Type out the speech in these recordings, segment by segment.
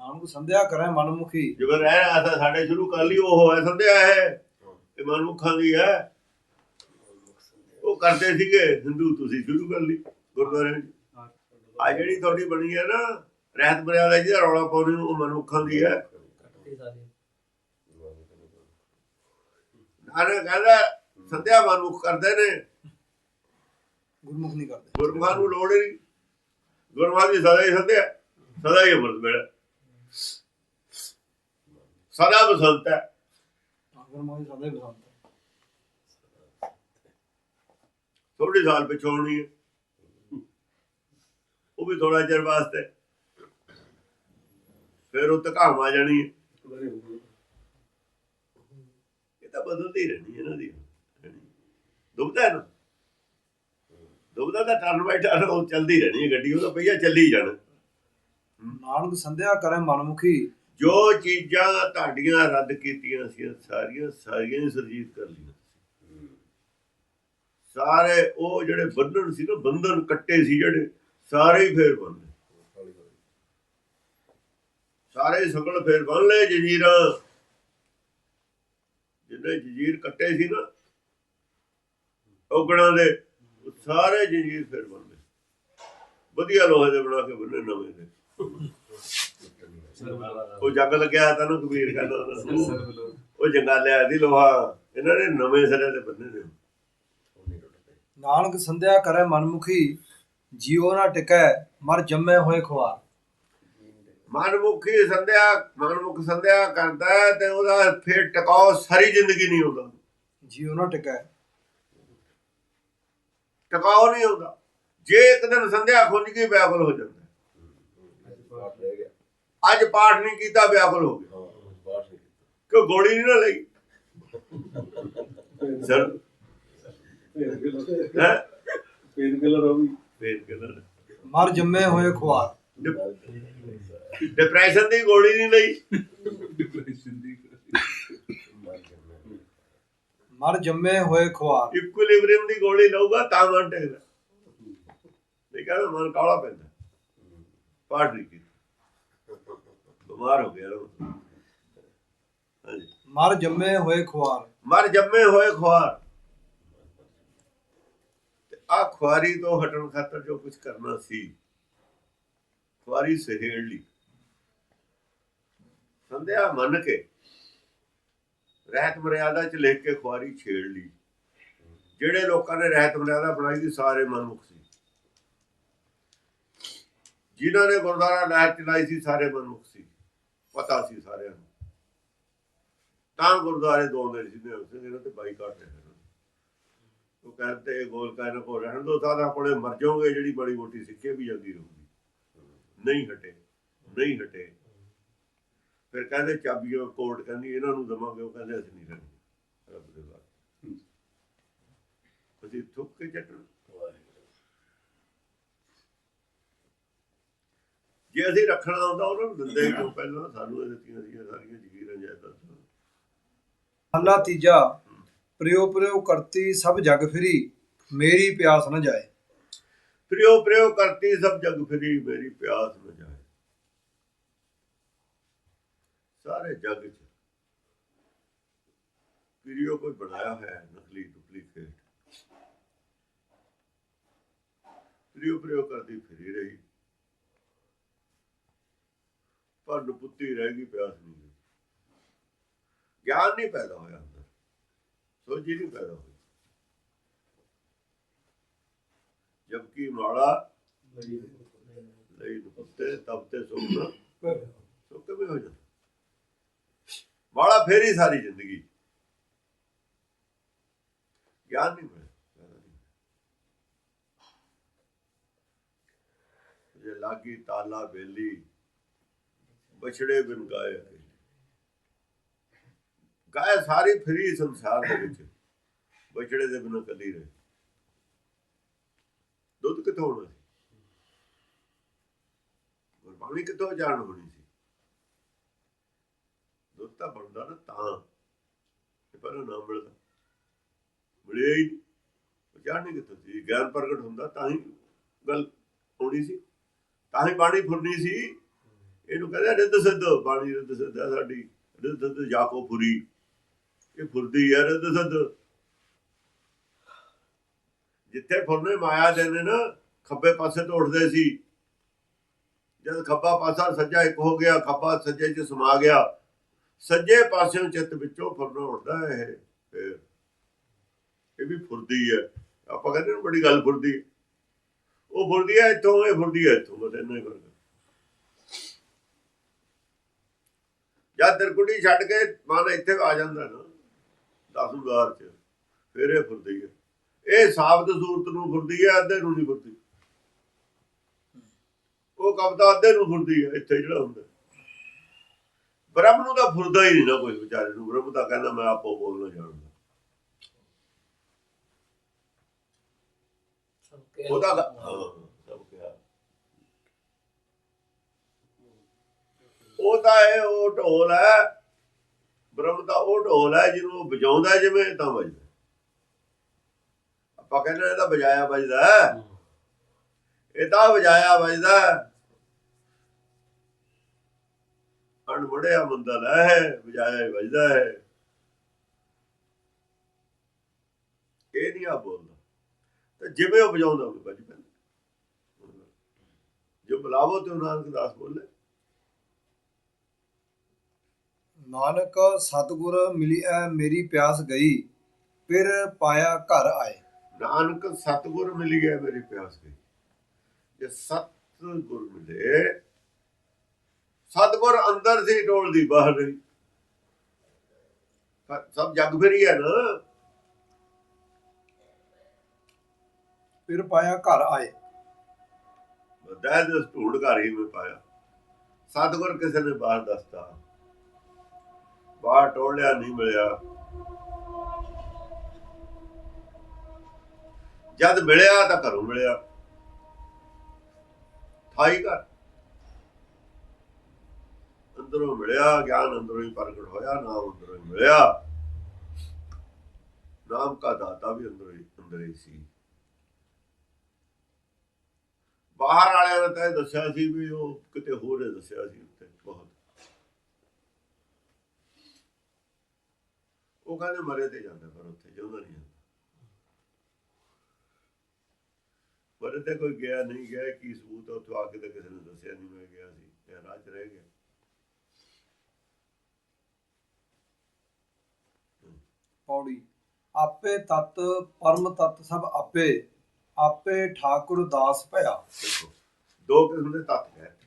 ਨਾਨਕ ਸੰਧਿਆ ਕਰੇ ਮਨਮੁਖੀ। ਜਿਵੇਂ ਰਹਿ ਰਿਹਾ ਤਾਂ ਸਾਡੇ ਸ਼ੁਰੂ ਕਰ ਲਈ ਉਹ ਹੋਇਆ ਸੰਧਿਆ ਹੈ ਇਹ ਮਨਮੁਖਾਂ ਦੀ ਹੈ। ਉਹ ਕਰਦੇ ਸੀਗੇ ਹਿੰਦੂ ਤੁਸੀਂ ਸ਼ੁਰੂ ਕਰ ਲਈ ਗੁਰਦੁਆਰੇ ਆ ਜਿਹੜੀ ਤੁਹਾਡੀ ਬਣੀ ਹੈ ਨਾ ਰਹਿਤ ਮਰਿਆਦਾ ਜਿਹਦਾ ਰੌਲਾ ਪਾਉਣੀ ਉਹ ਮਨੁੱਖਾਂ ਦੀ ਹੈ। ਨਾਨਕ ਕਹਿੰਦਾ ਸੰਧਿਆ ਮਨੁੱਖ ਕਰਦੇ ਨੇ। ਗੁਰਮੁਖ ਨਹੀਂ ਕਰਦੇ। ਗੁਰਮੁਖਾਂ ਨੂੰ ਲੋੜ ਹੀ ਨਹੀਂ। ਗੁਰਮੁਖਾਂ ਦੀ ਸਦਾ ਹੀ ਸੰਧਿਆ ਸਦਾ ਹੀ ਅਮਰਤ ਮੇੜਾ ਸਦਾ ਬਸੰਤ ਹੈ। ਗੁਰਮੁਖ ਦੀ ਸਦਾ ਹੀ ਬਸੰਤ ਹੈ। ਥੋੜੀ ਸਾਲ ਪਿਛੋਂ ਹੋਣੀ ਹੈ। ਉਹ ਵੀ ਥੋੜਾ ਚਿਰ ਵਾਸਤੇ। ਫਿਰ ਉਹ ਧਕਾਮ ਆ ਜਾਣੀ ਹੈ। ਇਹ ਤਾਂ ਬਦਲਦੀ ਰਹਿਣੀ ਹੈ ਇਹਨਾਂ ਦੀ। ਦੁਬਦਾ ਨਾ। ਦੁਬਦਾ ਤਾਂ ਟਰਨ ਬਾਈ ਟਰਨ ਉਹ ਚੱਲਦੀ ਰਹਿਣੀ ਹੈ ਗੱਡੀ ਉਹ ਤਾਂ ਪਈਆ ਚੱਲੀ ਜਾਣਾ। ਨਾਨਕ ਸੰਧਿਆ ਕਰੇ ਮਨਮੁਖੀ। ਜੋ ਚੀਜ਼ਾਂ ਤੁਹਾਡੀਆਂ ਰੱਦ ਕੀਤੀਆਂ ਸੀ, ਸਾਰੀਆਂ ਸਾਰੀਆਂ ਹੀ ਸਰਜੀਤ ਕਰ ਲਈਆਂ ਸਾਰੇ ਉਹ ਜਿਹੜੇ ਬੰਧਨ ਸੀ ਨਾ, ਬੰਧਨ ਕੱਟੇ ਸੀ ਜਿਹੜੇ, ਸਾਰੇ ਹੀ ਫੇਰ ਬੰਨ ਸਾਰੇ ਸਗਲ ਫੇਰ ਬੰਨ ਲਏ ਜੰਜੀਰਾਂ। ਜਿਹਨੇ ਜੰਜੀਰ ਕੱਟੇ ਸੀ ਨਾ, ਔਗਣਾ ਦੇ ਸਾਰੇ ਜੰਜੀਰ ਫੇਰ ਬੰਨ ਲਏ। ਵਧੀਆ ਲੋਹੇ ਦੇ ਬਣਾ ਕੇ ਬੰਨੇ ਨਵੇਂ ਦੇ। ਉਹ ਜੰਗ ਲੱਗਿਆ ਤਾਂ ਨੂੰ ਕਬੀਰ ਕਹਿੰਦਾ। ਉਹ ਜੰਗਾਲਿਆ ਦੀ ਲੋਹਾ। ਇਹਨਾਂ ਨੇ ਨਵੇਂ ਸਿਰੇ ਤੇ ਬੰਨੇ ਨੇ। ਨਾਨਕ ਸੰਧਿਆ ਕਰੇ ਮਨਮੁਖੀ ਜੀਉ ਨਾ ਟਿਕੈ ਮਰ ਜੰਮੇ ਹੋਏ ਖੁਆਰ। ਮਨਮੁਖੀ ਸੰਧਿਆ ਮਨਮੁਖ ਸੰਧਿਆ ਕਰਦਾ ਤੇ ਉਹਦਾ ਫਿਰ ਟਿਕਾਓ ਸਾਰੀ ਜ਼ਿੰਦਗੀ ਨਹੀਂ ਹੁੰਦਾ। ਜੀਉ ਨਾ ਟਿਕੈ। ਟਿਕਾਓ ਨਹੀਂ ਹੁੰਦਾ। ਜੇ ਇੱਕ ਦਿਨ ਸੰਧਿਆ ਖੁੰਝ ਗਈ ਵਿਆਕੁਲ ਹੋ ਜਾਂਦਾ। ਅੱਜ ਪਾਠ ਨਹੀਂ ਕੀਤਾ ਵਿਆਕੁਲ ਹੋ ਗਿਆ। ਕਿਉਂ ਗੋਲੀ ਨਹੀਂ ਨਾ ਲਈ? ਸਰ। ਪੇਨ ਕਲਰ ਹੋ ਗਈ। ਫੇਰ ਕਹਿੰਦਾ ਮਰ ਜੰਮੇ ਹੋਏ ਖੁਆਰ। ਡਿਪਰੈਸ਼ਨ ਦੀ ਗੋਲੀ ਨਹੀਂ ਲਈ। ਡਿਪਰੈਸ਼ਨ ਦੀ ਮਰ ਜੰਮੇ ਹੋਏ। ਖੁਆਰ। ਇਕੁਇਲਿਬ੍ਰੀਅਮ ਦੀ ਗੋਲੀ ਲਊਗਾ ਤਾਂ ਮਨ ਟਿਕਦਾ। ਨਹੀਂ ਕਹਿੰਦਾ ਮਨ ਕਾਲਾ ਪੈਂਦਾ। ਪਾਠ ਨਹੀਂ ਕੀਤਾ। ਬਿਮਾਰ ਹੋ ਗਿਆ। ਹਾਂਜੀ। ਮਰ ਜੰਮੇ ਹੋਏ ਖੁਆਰ। ਮਰ ਜੰਮੇ ਹੋਏ ਖੁਆਰ। ਤੇ ਆ ਖੁਆਰੀ ਤੋਂ ਹਟਣ ਖਾਤਰ ਜੋ ਕੁਝ ਕਰਨਾ ਸੀ ਖੁਆਰੀ ਸਹੇੜ ਲਈ। ਸੰਧਿਆ ਮੰਨ ਕੇ ਰਹਿਤ ਮਰਿਆਦਾ ਚ ਲਿਖ ਕੇ ਖੁਆਰੀ ਛੇੜ ਲਈ। ਜਿਹੜੇ ਲੋਕਾਂ ਨੇ ਰਹਿਤ ਮਰਿਆਦਾ ਬਣਾਈ ਸੀ ਸਾਰੇ ਮਨਮੁਖ ਸੀ। ਜਿਨ੍ਹਾਂ ਨੇ ਗੁਰਦੁਆਰਾ ਲਹਿਰ ਚਲਾਈ ਸੀ ਸਾਰੇ ਮਨਮੁਖ ਸੀ। ਪਤਾ ਸੀ ਸਾਰਿਆਂ ਨੂੰ। ਤਾਂ ਗੁਰਦੁਆਰੇ ਦੋ ਨੇ ਜਿਹਨੇ ਉਸੇ ਇਹਨਾਂ ਤੇ ਬਾਈਕਾਟ ਨੇ ਉਹ ਕਹਿੰਦੇ ਗੋਲ ਕਾਇਨ ਕੋ ਰਹਿਣ ਦੋ ਸਾਦਾ ਕੋਲੇ ਮਰ ਜਾਓਗੇ ਜਿਹੜੀ ਬੜੀ ਮੋਟੀ ਸਿੱਖੇ ਵੀ ਜਾਂਦੀ ਰਹੂਗੀ। ਨਹੀਂ ਹਟੇ ਨਹੀਂ ਹਟੇ। ਫਿਰ ਕਹਿੰਦੇ ਚਾਬੀਆਂ ਕੋਰਟ ਕਹਿੰਦੀ ਇਹਨਾਂ ਨੂੰ ਦਵਾਂਗੇ ਉਹ ਕਹਿੰਦੇ ਅਸੀਂ ਨਹੀਂ ਰਹਿਣੀ ਰੱਬ ਦੇ ਅਸੀਂ ਥੁੱਕ ਕੇ ਚੱਟਣ। ਜੇ ਅਸੀਂ ਰੱਖਣਾ ਹੁੰਦਾ ਉਹਨਾਂ ਨੂੰ ਦਿੰਦੇ ਕਿਉਂ? ਪਹਿਲਾਂ ਸਾਨੂੰ ਇਹ ਦਿੱਤੀਆਂ ਸੀਗੀਆਂ ਸਾਰੀਆਂ ਜ਼ਗੀਰਾਂ ਜਾਇਦਾਦਾਂ ਹੱਲਾ ਤੀਜਾ ਪ੍ਰਿਓ ਪ੍ਰਿਓ ਕਰਤੀ ਸਭ ਜਗ ਫਿਰੀ ਮੇਰੀ ਪਿਆਸ ਨਾ ਜਾਏ। ਪ੍ਰਿਓ ਪ੍ਰਿਓ ਕਰਤੀ ਸਭ ਜਗ ਫਿਰੀ ਮੇਰੀ ਪਿਆਸ ਨ ਜਾਏ। ਸਾਰੇ ਜਗ ਚ। ਪ੍ਰਿਓ ਕੋਈ ਬਣਾਇਆ ਹੈ ਨਕਲੀ ਡੁਪਲੀਕੇਟ ਪ੍ਰਿਓ ਪ੍ਰਿਓ ਕਰਦੀ ਫਿਰੀ ਰਹੀ। ਪਰ ਨਪੁੱਤੀ ਰਹਿ ਗਈ ਪਿਆਸ ਨਹੀਂ ਗਿਆਨ ਨਹੀਂ ਪੈਦਾ ਹੋਇਆ ਅੰਦਰ। ਸੋਝੀ ਨਹੀਂ ਪੈਦਾ ਹੋਈ। ਜਬਕਿ ਮਾੜਾ ਲਈ ਨਪੁੱਤੇ ਤਬ ਤੇ ਸੁਣਨਾ ਸੋ ਕਿਵੇਂ ਹੋ ਜਾਂਦਾ। ਮਾੜਾ ਫੇਰੀ ਸਾਰੀ ਜ਼ਿੰਦਗੀ। ਗਿਆਨ ਨਹੀਂ ਮਿਲਿਆ। ਜੇ ਲਾਗੀ ਤਾਲਾ ਬੇਲੀ ਬਛੜੇ ਬਿਨ ਗਾਏ ਅਕੇਲੇ। ਸਾਰੀ ਫਰੀ ਸੰਸਾਰ ਦੇ ਵਿੱਚ, ਬਛੜੇ ਦੇ ਬਿਨ ਕੱਲੀ ਰਹੇ। ਦੁੱਧ ਕਿੱਥੋਂ ਹੋਣਾ ਸੀ? ਗੁਰਬਾਣੀ ਕਿੱਥੋਂ ਜਾਣ ਹੋਣੀ ਸੀ? ਦੁੱਧ ਤਾਂ ਬਣਦਾ ਨਾ ਤਾਂ ਤੇ ਪਰ ਨਾ ਮਿਲਦਾ। ਮਿਲਿਆ ਹੀ ਨਹੀਂ। ਕਿੱਥੋਂ ਸੀ। ਗਿਆਨ ਪ੍ਰਗਟ ਹੁੰਦਾ ਤਾਂ ਹੀ ਗੱਲ ਹੋਣੀ ਸੀ। ਤਾਂ ਹੀ ਬਾਣੀ ਫੁਰਨੀ ਸੀ। ਇਹਨੂੰ ਕਹਿੰਦੇ ਰਿੱਧ ਸਿੱਧ, ਬਾਣੀ ਰਿੱਧ ਸਿੱਧ ਹੈ ਸਾਡੀ, ਰਿੱਧ ਸਿੱਧ ਜਾਕੋ ਫੁਰੀ। ਇਹ ਫੁਰਦੀ ਹੈ ਰਿੱਧ ਸਿੱਧ। ਜਿੱਥੇ ਫੁਰਨੇ ਮਾਇਆ ਦੇ ਨੇ ਨਾ, ਖੱਬੇ ਪਾਸੇ ਤੋਂ ਉੱਠਦੇ ਸੀ। ਜਦ ਖੱਬਾ ਪਾਸਾ ਸੱਜਾ ਇੱਕ ਹੋ ਗਿਆ, ਖੱਬਾ ਸੱਜੇ 'ਚ ਸਮਾ ਗਿਆ। ਸੱਜੇ ਪਾਸਿਓਂ ਚਿੱਤ ਵਿੱਚੋਂ ਫੁਰਨਾ ਉੱਠਦਾ ਹੈ ਇਹ ਵੀ ਫੁਰਦੀ ਹੈ ਆਪਾਂ ਕਹਿੰਦੇ ਬੜੀ ਗੱਲ ਫੁਰਦੀ। ਉਹ ਫੁਰਦੀ ਹੈ ਇੱਥੋਂ ਇਹ ਫੁਰਦੀ ਹੈ ਇੱਥੋਂ ਬਸ ਇੰਨਾ ਹੀ ਫ਼ਰਕ ਜਦ ਤਿਰਕੁੜੀ ਛੱਡ ਕੇ ਮਨ ਇੱਥੇ ਆ ਜਾਂਦਾ ਨਾ ਦਸੂਦਾਰ ਚ ਫਿਰ ਇਹ ਫੁਰਦੀ ਹੈ ਇਹ ਸਾਬਤ ਸੂਰਤ ਨੂੰ ਫੁਰਦੀ ਹੈ ਅੱਧੇ ਨੂੰ ਨਹੀਂ ਫੁਰਦੀ। ਉਹ ਕਵਤਾ ਅੱਧੇ ਨੂੰ ਫੁਰਦੀ ਹੈ ਇੱਥੇ ਜਿਹੜਾ ਹੁੰਦਾ। ਬ੍ਰਹਮ ਨੂੰ ਤਾਂ ਫੁਰਦਾ ਹੀ ਨਹੀਂ ਨਾ ਕੋਈ ਵਿਚਾਰੇ ਨੂੰ। ਬ੍ਰਹਮ ਤਾਂ ਕਹਿੰਦਾ ਮੈਂ ਆਪੋ ਬੋਲਣਾ ਜਾਣਦਾ। ਉਹਦਾ ਗ- ਹਾਂ ਸਭ ਕਿਹਾ ਉਹ ਤਾਂ ਇਹ ਉਹ ਢੋਲ ਹੈ। ਬ੍ਰਹਮ ਦਾ ਉਹ ਢੋਲ ਹੈ, ਜਿਹਨੂੰ ਉਹ ਵਜਾਉਂਦਾ ਜਿਵੇਂ ਤਾਂ ਵੱਜਦਾ ਆਪਾਂ ਕਹਿੰਦੇ ਇਹ ਤਾਂ ਵਜਾਇਆ ਵੱਜਦਾ ਇਹ ਤਾਂ ਵਜਾਇਆ ਵੱਜਦਾ ਹੈ। ਅਣਵੜਿਆ ਮੰਦਲ ਹੈ ਵਜਾਇਆ ਹੀ ਵੱਜਦਾ ਹੈ। ਇਹ ਨਹੀਂ ਆ ਬੋਲਦਾ। ਤੇ ਜਿਵੇਂ ਉਹ ਵਜਾਉਂਦਾ, ਉਹ ਵੱਜ ਪੈਂਦਾ। ਜੋ ਬੁਲਾਵੋ ਤੇ ਉਹ ਨਾਨਕ ਦਾਸ ਬੋਲੇ। ਨਾਨਕ ਸਤਿਗੁਰ ਮਿਲੀ ਐ ਮੇਰੀ ਪਿਆਸ ਗਈ ਫਿਰ ਪਾਇਆ ਘਰ ਆਏ। ਨਾਨਕ ਸਤਿਗੁਰ ਮਿਲ ਗਿਆ ਮੇਰੀ ਪਿਆਸ ਗਈ। ਜੇ ਸਤਿਗੁਰ ਮਿਲੇ ਸਤਿਗੁਰ ਅੰਦਰ ਸੀ ਡੋਲਦੀ ਬਾਹਰ ਨਹੀਂ ਸਭ ਜਗ ਫਿਰੀ ਹੈ ਨਾ। ਫਿਰ ਪਾਇਆ ਘਰ ਆਏ। ਬਦਾਇ ਦੇ ਢੂੰਡ ਘਰ ਹੀ ਮੈਂ ਪਾਇਆ। ਸਤਿਗੁਰ ਕਿਸੇ ਨੇ ਬਾਹਰ ਦੱਸਤਾ। ਬਾਹਰ ਟੋਲਿਆ ਨਹੀਂ ਮਿਲਿਆ। ਜਦ ਮਿਲਿਆ ਤਾਂ ਘਰੋਂ ਮਿਲਿਆ। ਥਾਈ ਘਰ। ਅੰਦਰੋਂ ਮਿਲਿਆ, ਗਿਆਨ ਅੰਦਰੋਂ ਹੀ ਪ੍ਰਗਟ ਹੋਇਆ, ਨਾਮ ਅੰਦਰੋਂ ਹੀ ਮਿਲਿਆ। ਨਾਮ ਕਾ ਦਾਤਾ ਵੀ ਅੰਦਰੋਂ ਹੀ ਅੰਦਰ ਹੀ ਸੀ। ਬਾਹਰ ਵਾਲਿਆਂ ਨੇ ਤਾਂ ਇਹ ਦੱਸਿਆ ਸੀ ਵੀ ਉਹ ਕਿਤੇ ਹੋਰ ਹੀ ਦੱਸਿਆ ਸੀ ਉੱਤੇ। ਉਹ ਕਹਿੰਦੇ ਮਰੇ ਤੇ ਜਾਂਦਾ ਪਰ ਉੱਥੇ ਜਿਉਂਦਾ ਨਹੀਂ ਜਾਂਦਾ। ਮਰੇ ਤੇ ਕੋਈ ਗਿਆ ਨਹੀਂ ਗਿਆ ਕੀ ਸਬੂਤ ਉੱਥੇ ਆ ਕੇ ਤਾਂ ਕਿਸੇ ਨੇ ਦੱਸਿਆ ਨਹੀਂ ਮੈਂ ਗਿਆ ਸੀ ਇਹ ਰਾਜ ਰਹਿ ਗਿਆ। ਪੌੜੀ। ਆਪੇ ਤਤ ਪਰਮ ਤਤ ਸਭ ਆਪੇ ਆਪੇ ਠਾਕੁਰ ਦਾਸ ਭਇਆ। ਦੋ ਕਿਸਮ ਦੇ ਤੱਤ ਹੈ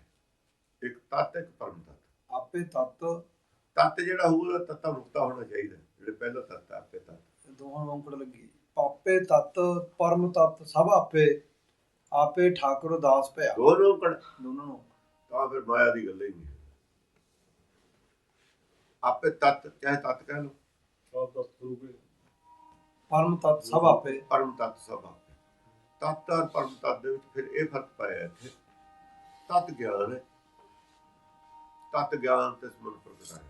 ਇੱਕ ਤੱਤ ਇੱਕ ਪਰਮ ਤੱਤ। ਆਪੇ ਤਤ। ਤੱਤ ਜਿਹੜਾ ਹੋਊਗਾ ਤੱਤਾ ਮੁਕਤਾ ਹੋਣਾ ਚਾਹੀਦਾ। ਜਿਹੜੇ ਪਹਿਲਾ ਤੱਤ ਆਪੇ ਤੱਤ। ਦੋਹਾਂ ਨੂੰ ਔਂਕੜ ਲੱਗੀ। ਆਪੇ ਤਤ ਪਰਮ ਤਤ ਸਭ ਆਪੇ ਆਪੇ ਠਾਕੁਰ ਦਾਸ ਭਇਆ ਦੋਨੋਂ ਕਣ ਦੋਨਾਂ ਨੂੰ। ਤਾਂ ਫਿਰ ਮਾਇਆ ਦੀ ਗੱਲ ਹੀ ਨਹੀਂ ਆਪੇ ਤੱਤ ਚਾਹੇ ਤੱਤ ਕਹਿ ਲਓ। ਸਭ ਦਾ ਸਰੂਪ ਹੈ ਪਰਮ ਤਤ ਸਭ ਆਪੇ। ਪਰਮ ਤੱਤ ਸਭ ਆਪੇ। ਤੱਤ ਔਰ ਪਰਮ ਤੱਤ ਦੇ ਵਿੱਚ ਫਿਰ ਇਹ ਫ਼ਰਕ ਪਾਇਆ ਇੱਥੇ। ਤੱਤ ਗਿਆਨ ਹੈ। ਤੱਤ ਗਿਆਨ ਤੇ ਸਮਨ ਪ੍ਰਗਟਾਇਆ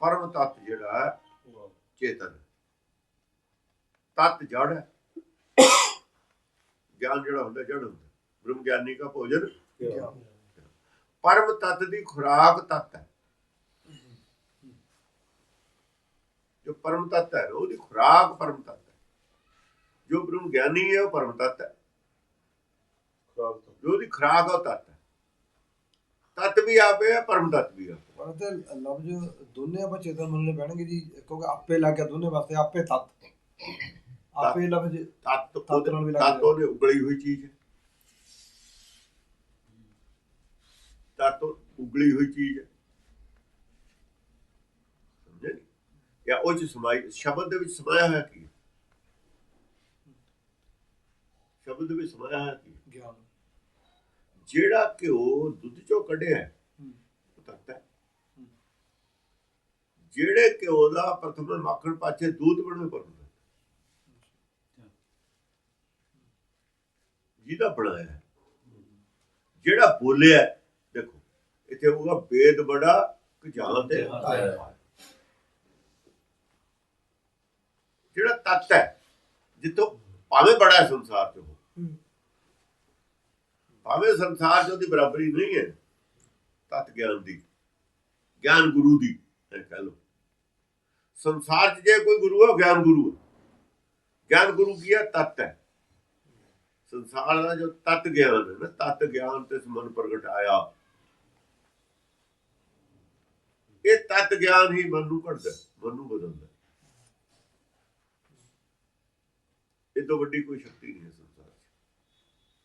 ਪਰਮ ਤੱਤ ਜਿਹੜਾ ਚੇਤਨ। ਤੱਤ ਜੜ ਹੈ। ਗਿਆਨ ਜਿਹੜਾ ਹੁੰਦਾ ਜੜ ਹੁੰਦਾ। ਬ੍ਰਹਮ ਗਿਆਨੀ ਦਾ ਭੋਜਨ ਪਰਮ ਤੱਤ ਦੀ ਖੁਰਾਕ ਤੱਤ ਹੈ। ਜੋ ਪਰਮ ਤੱਤ ਹੈ ਉਹਦੀ ਖੁਰਾਕ ਪਰਮ ਤੱਤ ਹੈ। ਜੋ ਬ੍ਰਹਮ ਗਿਆਨੀ ਹੈ ਉਹ ਪਰਮ ਤੱਤ ਹੈ। ਜੋ ਉਹਦੀ ਖੁਰਾਕ ਉਹ ਤੱਤ ਹੈ। ਤੱਤ ਵੀ ਆਪੇ ਹੈ ਪਰਮ ਤੱਤ ਵੀ ਆਪੇ ਤੇ ਲਫ਼ਜ਼ ਦੋਨੇ ਆਪਾਂ ਚੇਤਨ ਮੰਨਣੇ ਪੈਣਗੇ ਜੀ ਕਿਉਂਕਿ ਆਪੇ ਲੱਗ ਗਿਆ ਦੋਨੇ ਵਾਸਤੇ ਆਪੇ ਤਤ ਆਪੇ ਲਫ਼ਜ਼ ਤੱਤ ਤੱਤ ਨਾਲ ਵੀ ਲੱਗ ਤੱਤ ਉਹਨੇ ਉਗਲੀ ਹੋਈ ਚੀਜ਼ ਹੈ ਤੱਤ ਉਗਲੀ ਹੋਈ ਚੀਜ਼ ਹੈ ਸਮਝੇ? ਜਾਂ ਉਹ ਚ ਸਮਾਈ ਸ਼ਬਦ ਦੇ ਵਿੱਚ ਸਮਾਇਆ ਹੋਇਆ ਕੀ? ਸ਼ਬਦ ਦੇ ਵਿੱਚ ਸਮਾਇਆ ਹੋਇਆ ਕੀ? ਗਿਆਨ ਜਿਹੜਾ ਘਿਓ ਦੁੱਧ ਚੋਂ ਕੱਢਿਆ ਹੈ। ਉਹ ਤੱਤ ਹੈ। ਜਿਹੜੇ ਘਿਓ ਦਾ ਪ੍ਰਥਮ ਮੱਖਣ ਪਾਛੇ ਦੁੱਧ ਬਣਵੇ ਪਰ ਜਿਹਦਾ ਬਣਾਇਆ। ਜਿਹੜਾ ਬੋਲਿਆ ਦੇਖੋ ਇੱਥੇ ਹੋਊਗਾ ਵੇਦ ਬੜਾ ਕਜਾਨ ਤੇ। ਜਿਹੜਾ ਤੱਤ ਹੈ ਜਿੱਥੋਂ ਭਾਵੇਂ ਬੜਾ ਹੈ ਸੰਸਾਰ ਚ ਹੂੰ। ਭਾਵੇਂ ਸੰਸਾਰ ਚ ਉਹਦੀ ਬਰਾਬਰੀ ਨਹੀਂ ਹੈ, ਤਤ ਗਿਆਨ ਦੀ, ਗਿਆਨ ਗੁਰੂ ਦੀ, ਇਹ ਕਹਿ ਸੰਸਾਰ 'ਚ ਜੇ ਕੋਈ ਗੁਰੂ ਹੈ ਗਿਆਨ ਗੁਰੂ ਹੈ। ਗਿਆਨ ਗੁਰੂ ਕੀ ਹੈ? ਤਤ ਹੈ। ਸੰਸਾਰ ਦਾ ਜੋ ਤਤ ਗਿਆਨ ਹੈ ਨਾ, ਤਤ ਗਿਆਨ ਤੇ ਮਨ ਪ੍ਰਗਟ ਆਇਆ। ਇਹ ਤਤ ਗਿਆਨ ਹੀ ਮਨ ਨੂੰ ਘੜਦਾ ਮਨ ਨੂੰ ਬਦਲਦਾ ਇਹ ਤੋਂ ਵੱਡੀ ਕੋਈ ਸ਼ਕਤੀ ਨਹੀਂ ਹੈ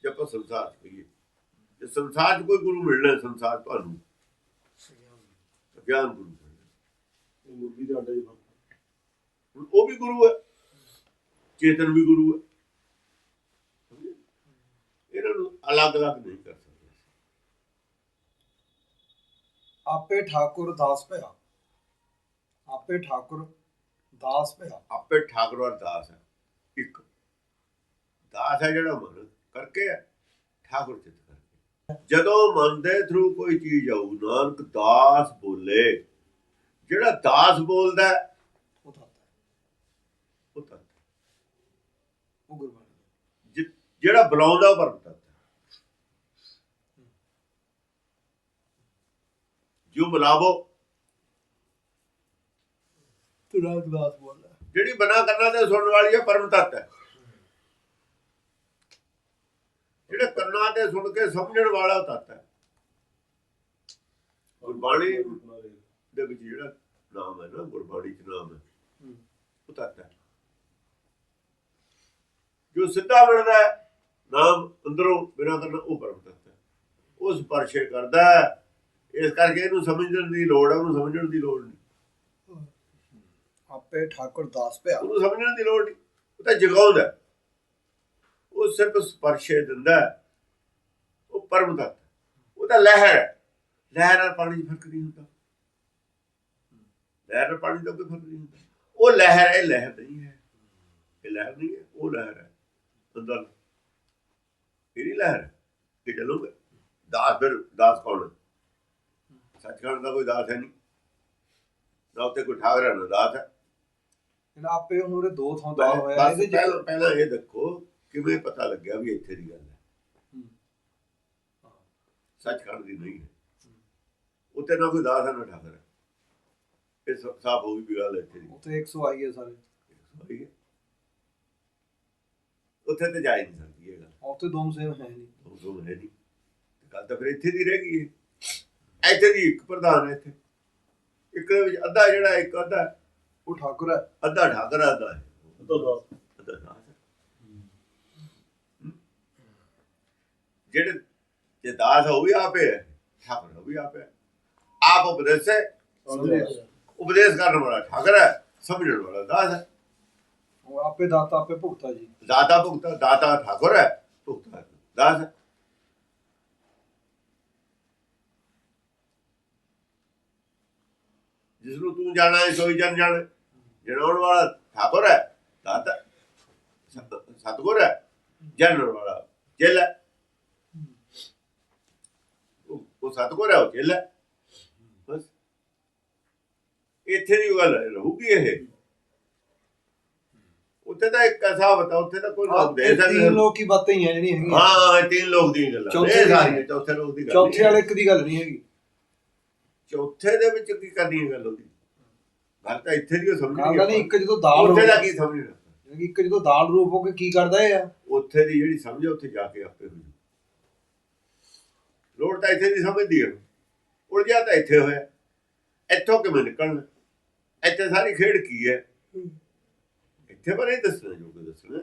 ਜੇ ਆਪਾਂ ਸੰਸਾਰ 'ਚ ਕਹੀਏ ਜੇ ਸੰਸਾਰ 'ਚ ਕੋਈ ਗੁਰੂ ਮਿਲਣਾ ਹੈ, ਸੰਸਾਰ ਤੁਹਾਨੂੰ ਗਿਆਨ ਗੁਰੂ ਮੁਰਗੀ ਦੇ ਅੰਡੇ ਹੁਣ ਉਹ ਵੀ ਗੁਰੂ ਹੈ ਚੇਤਨ ਵੀ ਗੁਰੂ ਹੈ। ਇਹਨਾਂ ਨੂੰ ਅਲੱਗ-ਅਲੱਗ ਨਹੀਂ ਕਰ ਸਕਦੇ ਆਪੇ ਠਾਕੁਰ ਦਾਸ ਭਇਆ। ਆਪੇ ਠਾਕੁਰ ਦਾਸ ਭਇਆ। ਆਪੇ ਠਾਕੁਰ ਔਰ ਦਾਸ ਹੈ। ਇੱਕ। ਦਾਸ ਹੈ ਜਿਹੜਾ ਮਨ ਕਰਕੇ ਹੈ ਠਾਕੁਰ ਚਿਤ ਕਰਕੇ। ਜਦੋਂ ਮਨ ਦੇ ਥਰੂ ਕੋਈ ਚੀਜ਼ ਆਊ ਨਾਨਕ ਦਾਸ ਬੋਲੇ। ਜਿਹੜਾ ਦਾਸ ਬੋਲਦਾ ਉਹ ਤਤ ਹੈ। ਉਹ ਤਤ ਉਹ ਗੁਰਬਾਣੀ ਹੈ। ਜਿ- ਜਿਹੜਾ ਬੁਲਾਉਂਦਾ ਪਰਮ ਤਤ ਜੋ ਬੁਲਾਵੋ। ਤੁਰੰਤ ਦਾਸ ਬੋਲਦਾ। ਜਿਹੜੀ ਬਣਾ ਕਰਨਾ ਤੇ ਸੁਣਨ ਵਾਲੀ ਹੈ ਪਰਮ ਤਤ ਹੈ। ਜਿਹੜੇ ਕੰਨਾਂ ਤੇ ਸੁਣ ਕੇ ਸਮਝਣ ਵਾਲਾ ਤਤ ਹੈ। ਗੁਰਬਾਣੀ ਦੇ ਵਿੱਚ ਜਿਹੜਾ ਨਾਮ ਹੈ ਨਾ ਗੁਰਬਾਣੀ ਚ ਨਾਮ ਹੈ। ਉਹ ਤਤ ਹੈ। ਜੋ ਸਿੱਧਾ ਮਿਲਦਾ ਨਾਮ ਅੰਦਰੋਂ ਬਿਨਾਂ ਕਰਨ ਉਹ ਪਰਮ ਤਤ ਹੈ। ਉਹ ਸਪਰਸ਼ੇ ਕਰਦਾ ਇਸ ਕਰਕੇ ਇਹਨੂੰ ਸਮਝਣ ਦੀ ਲੋੜ ਹੈ ਉਹਨੂੰ ਸਮਝਣ ਦੀ ਲੋੜ ਨਹੀਂ। ਆਪੇ ਠਾਕੁਰ ਦਾਸ ਭਇਆ ਉਹਨੂੰ ਸਮਝਣ ਦੀ ਲੋੜ ਨਹੀਂ। ਉਹ ਤਾਂ ਜਗਾਉਂਦਾ। ਉਹ ਸਿਰਫ ਸਪਰਸ਼ੇ ਦਿੰਦਾ। ਉਹ ਪਰਮ ਤਤ। ਉਹ ਤਾਂ ਲਹਿਰ। ਲਹਿਰ ਨਾਲ ਪਾਣੀ ਫ਼ਰਕ ਨਹੀਂ ਹੁੰਦਾ। ਲਹਿਰ ਨਾਲ ਪਾਣੀ ਦਾ ਕੋਈ ਫ਼ਰਕ ਨਹੀਂ ਹੁੰਦਾ। ਉਹ ਲਹਿਰ ਹੈ ਲਹਿਰ ਨਹੀਂ ਹੈ। ਇਹ ਲਹਿਰ ਨਹੀਂ ਹੈ ਉਹ ਲਹਿਰ ਹੈ। ਅੰਦਰ ਇਹ ਨਹੀਂ ਲਹਿਰ ਕਿ ਚਲੋਗੇ? ਦਾਸ ਫਿਰ ਦਾਸ ਕੌਣ ਸੱਚਖੰਡ ਦਾ ਕੋਈ ਦਾਸ ਹੈ ਨਹੀਂ। ਨਾ ਉੱਤੇ ਕੋਈ ਠਾਕਰਾ ਨਾ ਦਾਸ ਹੈ। ਇਹਨਾਂ ਆਪੇ ਉਹਨੂੰ ਦੋ ਥਾਂ ਦਾ ਹੋਇਆ। ਇਹਦੇ ਪਹਿਲਾਂ ਇਹ ਦੇਖੋ। ਕਿਵੇਂ ਪਤਾ ਲੱਗਿਆ ਵੀ ਇੱਥੇ ਦੀ ਗੱਲ ਹੈ। ਸੱਚਖੰਡ ਦੀ ਨਹੀਂ ਹੈ। ਉੱਤੇ ਨਾ ਕੋਈ ਦਾਸ ਨਾ ਠਾਕਰ? ਇਹ ਸਾਫ਼ ਹੋ ਗਈ ਵੀ ਗੱਲ ਇੱਥੇ ਦੀ। ਉੱਥੇ 100 ਆਈ ਹੈ ਸਾਰੇ। ਹੈ। ਉੱਥੇ ਤੇ ਜਾ ਹੀ ਨਹੀਂ ਸਕਦੀ ਇਹ ਗੱਲ। ਉੱਥੇ ਦੋਮ ਸੇਮ ਹੈ ਨਹੀਂ। ਤੋਂ ਹੈ ਨਹੀਂ। ਗੱਲ ਤਾਂ ਫਿਰ ਇੱਥੇ ਦੀ ਰਹਿ ਗਈ ਹੈ। ਇੱਥੇ ਦੀ ਇੱਕ ਪ੍ਰਧਾਨ ਹੈ ਇੱਥੇ। ਇੱਕ ਦੇ ਵਿੱਚ ਅੱਧਾ ਜਿਹੜਾ ਇੱਕ ਅੱਧਾ ਉਹ ਠਾਕੁਰ ਹੈ। ਅੱਧਾ ਠਾਕਰ ਅੱਧਾ ਹੈ। ਤਾਂ ਦਾਸ। ਅੱਧਾ ਦਾਸ ਹੈ ਜਿਹੜੇ ਜੇ ਦਾਸ ਹੈ ਵੀ ਆਪੇ ਹੈ। ਠਾਕਰ ਉਹ ਵੀ ਆਪੇ ਹੈ। ਆਪ ਉਪਦੇਸ਼ ਹੈ। ਉਪਦੇਸ਼ ਕਰਨ ਵਾਲਾ ਠਾਕਰ ਹੈ ਸਮਝਣ ਵਾਲਾ ਦਾਸ ਹੈ। ਉਹ ਆਪੇ ਦਾਤਾ ਆਪੇ ਭੁਗਤਾ ਜੀ। ਦਾਤਾ ਭੁਗਤਾ ਦਾਤਾ ਠਾਕੁਰ ਹੈ ਭੁਗਤਾ ਦਾਸ ਹੈ। ਜਿਸ ਨੂੰ ਤੂੰ ਜਾਣਾ ਹੈ ਸੋਈ ਜਨ ਜਾਣ। ਜਣਾਉਣ ਵਾਲਾ ਠਾਕੁਰ ਹੈ ਦਾਤਾ ਸਤ- ਸਤਿਗੁਰ ਹੈ ਜਨਣ ਵਾਲਾ ਚੇਲਾ ਹੈ। ਉਹ ਸਤਿਗੁਰ ਹੈ ਉਹ ਚੇਲਾ। ਬਸ। ਇੱਥੇ ਦੀ ਗੱਲ ਰਹੂਗੀ ਇਹ। ਉੱਥੇ ਤਾਂ ਇੱਕ ਐਸਾ ਬਤਾ ਉੱਥੇ ਤਾਂ ਕੋਈ ਲੋਕ ਦੇ ਸਕਦੇ ਤਿੰਨ ਲੋਕ ਬਾਤਾਂ ਹੀ ਹੈ ਜਿਹੜੀਆਂ ਹੈਗੀਆਂ। ਹਾਂ ਤਿੰਨ ਲੋਕ ਦੀ ਗੱਲ ਚੌਥੇ ਇਹ ਸਾਰੀ। ਚੌਥੇ ਲੋਕ ਦੀ ਗੱਲ ਚੌਥੇ। ਵਾਲੇ ਇੱਕ ਦੀ ਗੱਲ ਨਹੀਂ ਹੈਗੀ। ਚੌਥੇ ਦੇ ਵਿੱਚ ਕੀ ਕਰਨੀ ਹੈ ਗੱਲ ਉਹਦੀ? ਗੱਲ ਤਾਂ ਇੱਥੇ ਦੀ ਗੱਲ ਨਹੀਂ ਇੱਕ ਜਦੋਂ ਦਾਲ ਉੱਥੇ ਦਾ ਕੀ ਸਮਝਣਾ? ਕਿ ਇੱਕ ਜਦੋਂ ਦਾਲ ਰੂਪ ਹੋ ਕੇ ਕੀ ਕਰਦਾ ਇਹ? ਆ ਉੱਥੇ ਦੀ ਜਿਹੜੀ ਸਮਝ ਉੱਥੇ ਜਾ ਕੇ ਆਪੇ ਹੋ ਲੋੜ ਤਾਂ ਇੱਥੇ ਦੀ ਸਮਝਦੀ ਹੈ ਉਲਝਿਆ ਤਾਂ ਇੱਥੇ ਹੋਇਆ। ਇੱਥੋਂ ਕਿਵੇਂ ਨਿਕਲਣਾ? ਇੱਥੇ ਸਾਰੀ ਖੇਡ ਕੀ ਹੈ? ਇੱਥੇ ਪਰ ਇਹ ਦੱਸਣਾ ਜੋ ਦੱਸਣਾ।